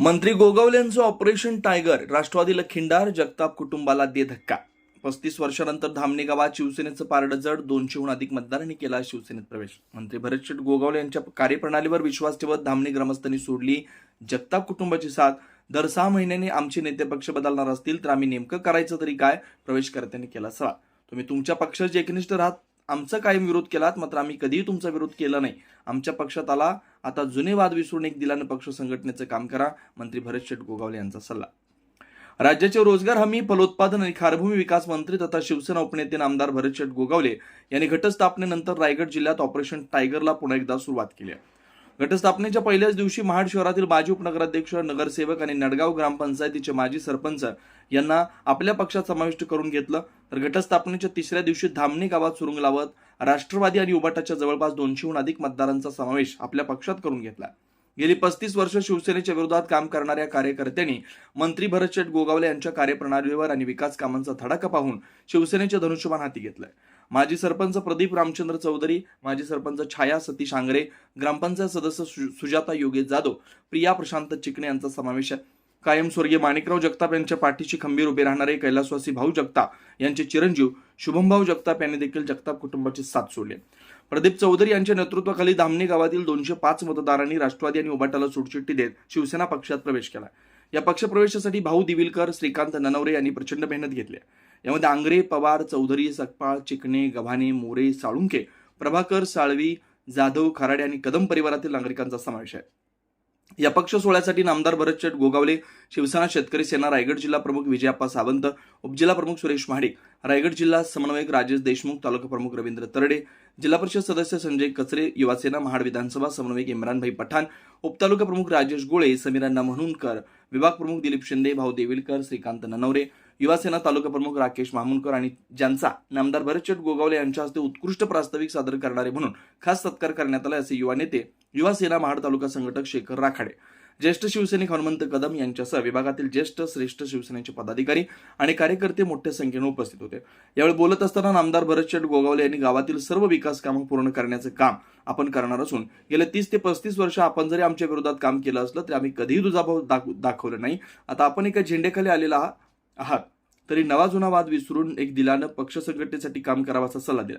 मंत्री गोगावलेंचं operation tiger राष्ट्रवादीला खिंडार जगताप कुटुंबाला दे धक्का. पस्तीस वर्षानंतर धामणे गावात शिवसेनेचं पारडं जड दोनशेहून अधिक मतदारांनी केला शिवसेनेत प्रवेश. मंत्री भरतशेठ गोगावले यांच्या कार्यप्रणालीवर विश्वास ठेवत धामणे ग्रामस्थांनी सोडली. जगताप कुटुंबाची साथ दर सहा महिन्यांनी आमचे नेते पक्ष बदलणार असतील तर आम्ही नेमकं करायचं तरी काय? प्रवेशकर्त्यांनी केला सवाल. तुम्ही तुमच्या पक्षाचे एकनिष्ठ राहत आमचा कायम विरोध केलात मात्र आम्ही कधीही तुमचा विरोध केला नाही. आमच्या पक्षात आला. आता जुने वाद विसरून एक दिलानं पक्ष संघटनेचं काम करा मंत्री भरत शेठ गोगावले यांचा सल्ला. राज्याचे रोजगार हमी फलोत्पादन आणि खारभूमी विकास मंत्री तथा शिवसेना उपनेते आमदार भरत शेठ गोगावले यांनी घटस्थापनेनंतर रायगड जिल्ह्यात ऑपरेशन टायगरला पुन्हा एकदा सुरुवात केली आहे. घटस्थापनेच्या पहिल्याच दिवशी महाड शहरातील माजी उपनगराध्यक्ष नगरसेवक आणि नडगाव ग्रामपंचायतीचे माजी सरपंच यांना आपल्या पक्षात समाविष्ट करून घेतलं. तर घटस्थापनेच्या तिसऱ्या दिवशी धामणी गावात सुरुंग लावत राष्ट्रवादी आणि उबाटाच्या जवळपास दोनशेहून अधिक मतदारांचा समावेश आपल्या पक्षात करून घेतला. गेली पस्तीस वर्ष शिवसेनेच्या विरोधात काम करणाऱ्या कार्यकर्त्यांनी मंत्री भरत शेठ गोगावले यांच्या कार्यप्रणालीवर आणि विकास कामांचा धडाका पाहून शिवसेनेचे धनुष्यबाण हाती घेतलंय. माजी सरपंच प्रदीप रामचंद्र चौधरी माजी सरपंच छाया सतीश आंगरे ग्रामपंचायत सदस्य सु- सुजाता योगेश जाधव प्रिया प्रशांत चिकणे यांचा समावेश आहे. कायम स्वर्गीय माणिकराव जगताप यांच्या पाठीशी खंबीर उभे राहणारे कैलासवासी भाऊ जगताप यांचे चिरंजीव शुभमभाऊ जगताप यांनी देखील जगताप कुटुंबाची साथ सोडली. प्रदीप चौधरी यांच्या नेतृत्वाखाली धामणी गावातील दोनशे पाच मतदारांनी राष्ट्रवादी आणि उभाटाला सुटचिट्टी देत शिवसेना पक्षात प्रवेश केला. या पक्षप्रवेशासाठी भाऊ दिविलकर श्रीकांत ननवरे यांनी प्रचंड मेहनत घेतली यामध्ये आंग्रे पवार चौधरी सकपाळ चिकणे गव्हाणे मोरे साळुंके प्रभाकर साळवी जाधव खराडे आणि कदम परिवारातील नागरिकांचा समावेश आहे. या पक्ष सोहळ्यासाठी नामदार भरतशेठ गोगावले शिवसेना शेतकरी सेना रायगड जिल्हा प्रमुख विजयाप्पा सावंत उपजिल्हा प्रमुख सुरेश महाडिक रायगड जिल्हा समन्वयक राजेश देशमुख तालुका प्रमुख रवींद्र तरडे जिल्हा परिषद सदस्य संजय कचरे युवासेना महाड विधानसभा समन्वयक इम्रानभाई पठाण उपतालुका प्रमुख राजेश गोळे समीरांना म्हणूनकर विभाग प्रमुख दिलीप शिंदे भाऊ देविलकर श्रीकांत ननवरे युवासेना तालुका प्रमुख राकेश मामुनकर आणि ज्यांचा नामदार भरतचट गोगावले यांच्या हस्ते उत्कृष्ट प्रास्ताविक सादर करणारे म्हणून खास सत्कार करण्यात आला असे युवा नेते युवासेना महाड तालुका संघटक शेखर राखाडे. ज्येष्ठ शिवसैनिक हनुमंत कदम यांच्यासह विभागातील ज्येष्ठ श्रेष्ठ शिवसेनेचे पदाधिकारी आणि कार्यकर्ते मोठ्या संख्येने उपस्थित होते. यावेळी बोलत असताना नामदार भरतचट गोगावले यांनी गावातील सर्व विकास कामं पूर्ण करण्याचं काम आपण करणार असून गेल्या तीस ते पस्तीस वर्ष आपण जरी आमच्या विरोधात काम केलं असलं तरी आम्ही कधीही दुजाभाव दाख- दाखवलं नाही. आता आपण एका झेंड्याखाली आलेला आहा- आहात. तरी नवा जुना वाद विसरून एक दिलानं पक्ष संघटनेसाठी काम करावं असा सल्ला दिला.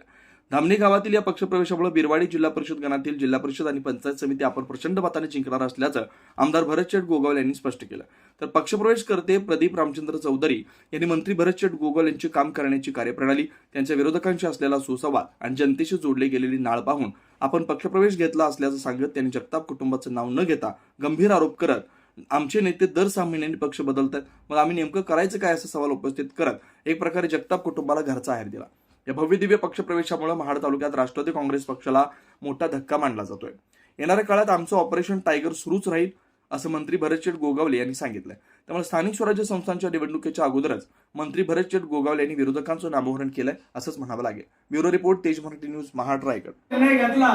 धामणी गावातील या पक्षप्रवेशामुळे बिरवाडी जिल्हा परिषद गणातील जिल्हा परिषद आणि पंचायत समिती आपण प्रचंड मताने जिंकणार असल्याचं आमदार भरतशेठ गोगावल यांनी स्पष्ट केलं. तर पक्षप्रवेश करते प्रदीप रामचंद्र चौधरी यांनी मंत्री भरतशेठ गोगावल यांची काम करण्याची कार्यप्रणाली त्यांच्या विरोधकांशी असलेला सुसंवाद आणि जनतेशी जोडली गेलेली नाळ पाहून आपण पक्षप्रवेश घेतला असल्याचं सांगत त्यांनी जगताप कुटुंबाचं नाव न घेता गंभीर आरोप करत आमचे नेते दर सहा महिन्यांनी पक्ष बदलतात. मग आम्ही नेमकं करायचं काय असा सवाल उपस्थित करत एक प्रकारे जगताप कुटुंबाला घरचा आहेर दिला. या भव्य दिव्य पक्षप्रवेशामुळे महाड तालुक्यात राष्ट्रवादी काँग्रेस पक्षाला मोठा धक्का मानला जातोय. येणाऱ्या काळात आमचं ऑपरेशन टायगर सुरूच राहील असं मंत्री भरतशेठ गोगावले यांनी सांगितलंय. त्यामुळे स्थानिक स्वराज्य संस्थांच्या निवडणुकीच्या अगोदरच मंत्री भरतशेठ गोगावले यांनी विरोधकांचं नामोहरण केलंय असंच म्हणावं लागेल. ब्युरो रिपोर्ट तेज मराठी न्यूज महाड रायगड. घेतला.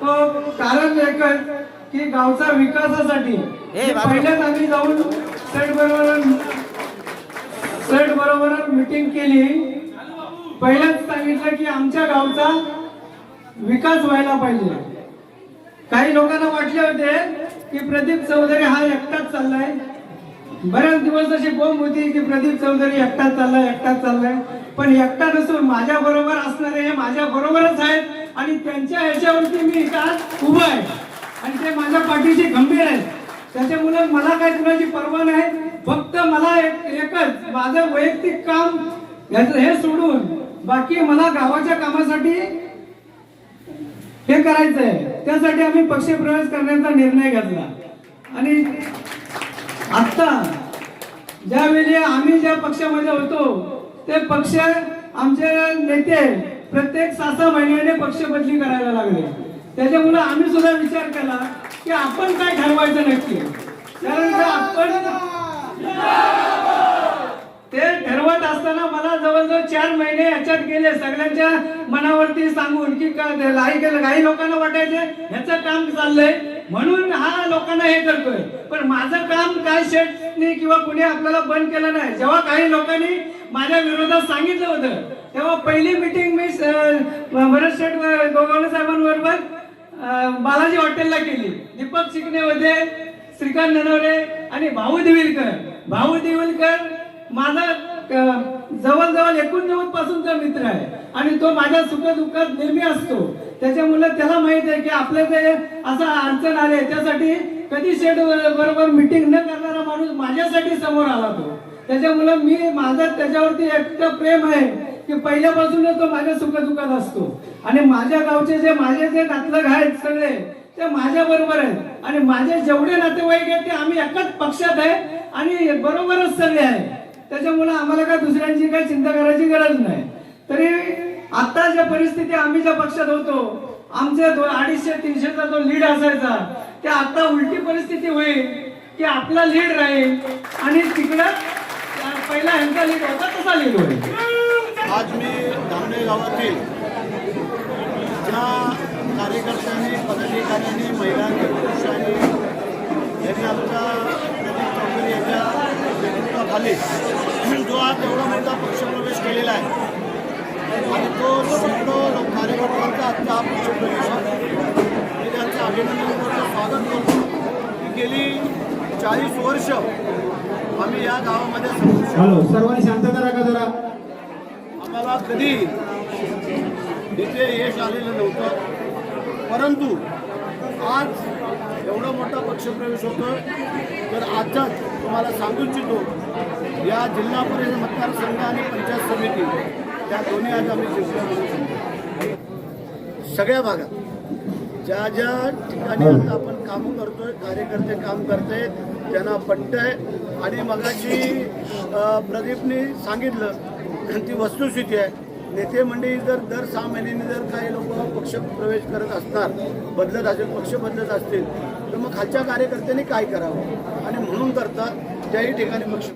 तो कारण एकच की गावचा विकासासाठी पहिल्याच आम्ही जाऊन सेट बरोबर सेट बरोबर मीटिंग केली. पहिल्याच सांगितलं की आमच्या गावचा विकास व्हायला पाहिजे. काही लोकांना वाटले होते की प्रदीप चौधरी हा एकटाच चाललाय. बरेच दिवस अशी बोंब होती की प्रदीप चौधरी एकटाच चाललाय एकटाच चाललाय. पण एकटा नसून माझ्या बरोबर असणारे हे माझ्या बरोबरच आहेत. आणि त्यांच्या ह्याच्यावरती मी इथं आज आहे. आणि ते माझ्या पाठीशी गंभीर आहेत. त्याच्यामुळे मला काय कुणाची पर्वा नाही. फक्त मला एक एकच माझं वैयक्तिक काम याचं हे सोडून बाकी मला गावाच्या कामासाठी हे करायचंय. त्यासाठी आम्ही पक्षप्रवेश करण्याचा निर्णय घेतला. आणि आता ज्यावेळी आम्ही ज्या पक्षामध्ये होतो ते पक्ष आमचे नेते प्रत्येक सहा सहा महिन्याने पक्ष बदली करायला लागले. त्याच्यामुळे आम्ही सुद्धा विचार केला की आपण काय ठरवायचं नक्की? कारण आपण ते ठरवत असताना मला जवळजवळ चार महिने याच्यात गेले. सगळ्यांच्या मनावरती सांगून की का- काही काही लोकांना वाटायचे ह्याचं काम चाललंय. म्हणून हा लोकांना हे करतोय. पण माझं काम काय शेटनी किंवा कुणी आपल्याला बंद केलं नाही. जेव्हा काही लोकांनी माझ्या विरोधात सांगितलं होतं. तेव्हा पहिली मिटिंग मी भरत शेठ गोगावले साहेबांबरोबर बालाजी हॉटेलला केली. दीपक शिकणे होते श्रीकांत ननवरे आणि भाऊ देवीलकर. भाऊ देवीलकर माझा जवळजवळ एकोणनव्वद पासूनचा मित्र आहे. आणि तो माझ्या सुखदुःखात नेहमी असतो. त्याच्यामुळे त्याला माहीत आहे की आपल्या ते असा अडचण आले त्यासाठी कधी शेड बरोबर मिटिंग न करणारा माणूस माझ्यासाठी समोर आला तो. त्याच्यामुळे मी माझा त्याच्यावरती एकटं प्रेम आहे की पहिल्यापासूनच तो माझ्या सुखदुःखात असतो. आणि माझ्या गावचे जे माझे जे नातलग आहेत सगळे ते माझ्या बरोबर आहेत. आणि माझे जेवढे नातेवाईक आहेत ते आम्ही एकाच पक्षात आहे आणि बरोबरच सगळे आहे. त्याच्यामुळे आम्हाला काय दुसऱ्यांची काय चिंता करायची गरज नाही. तरी आता ज्या परिस्थिती आम्ही ज्या पक्षात होतो आमच्या दो अडीचशे तीनशेचा जो लीड असायचा ते आता उलटी परिस्थिती होईल की आपला लीड राहील आणि तिकडं पहिला ह्यांचा लीड होता तसा लीड होईल आज मी धामणे गावातील ज्या कार्यकर्त्यांनी पदाधिकाऱ्यांनी महिलांनी पुरुषांनी यांनी आमच्या प्रदीप चौधरी यांच्या नेतृत्वाखाली जो आज एवढा मोठा पक्षप्रवेश केलेला आहे आणि तो संपूर्ण कार्यकर्त्यांचा आजचा हा पक्षप्रवेश आहे. मी त्यांचं अभिनंदन करतो स्वागत करतो. गेली चाळीस वर्ष आम्ही या गावामध्ये हॅलो सर्वांनी शांतता राखा जरा? आम्हाला कधी इथे यश आलेलं नव्हतं. परंतु आज एवढा मोठा पक्षप्रवेश होतो तर आजच तुम्हाला सांगू इच्छितो या जिल्हा परिषद मतदारसंघ आणि पंचायत समिती त्या दोन्ही आज आम्ही. सगळ्या भागात ज्या ज्या ठिकाणी आता आपण काम करतोय कार्यकर्ते काम करतायत त्यांना पटतंय आणि मगाशी अ, प्रदीपने सांगितलं ती वस्तुस्थिती आहे. नेते मंडळी जर दर सहा महिन्यांनी जर काही लोक पक्ष प्रवेश करत असणार बदलत असेल पक्ष बदलत असतील तर मग खालच्या कार्यकर्त्यांनी काय करावं? आणि म्हणून करता त्याही ठिकाणी पक्ष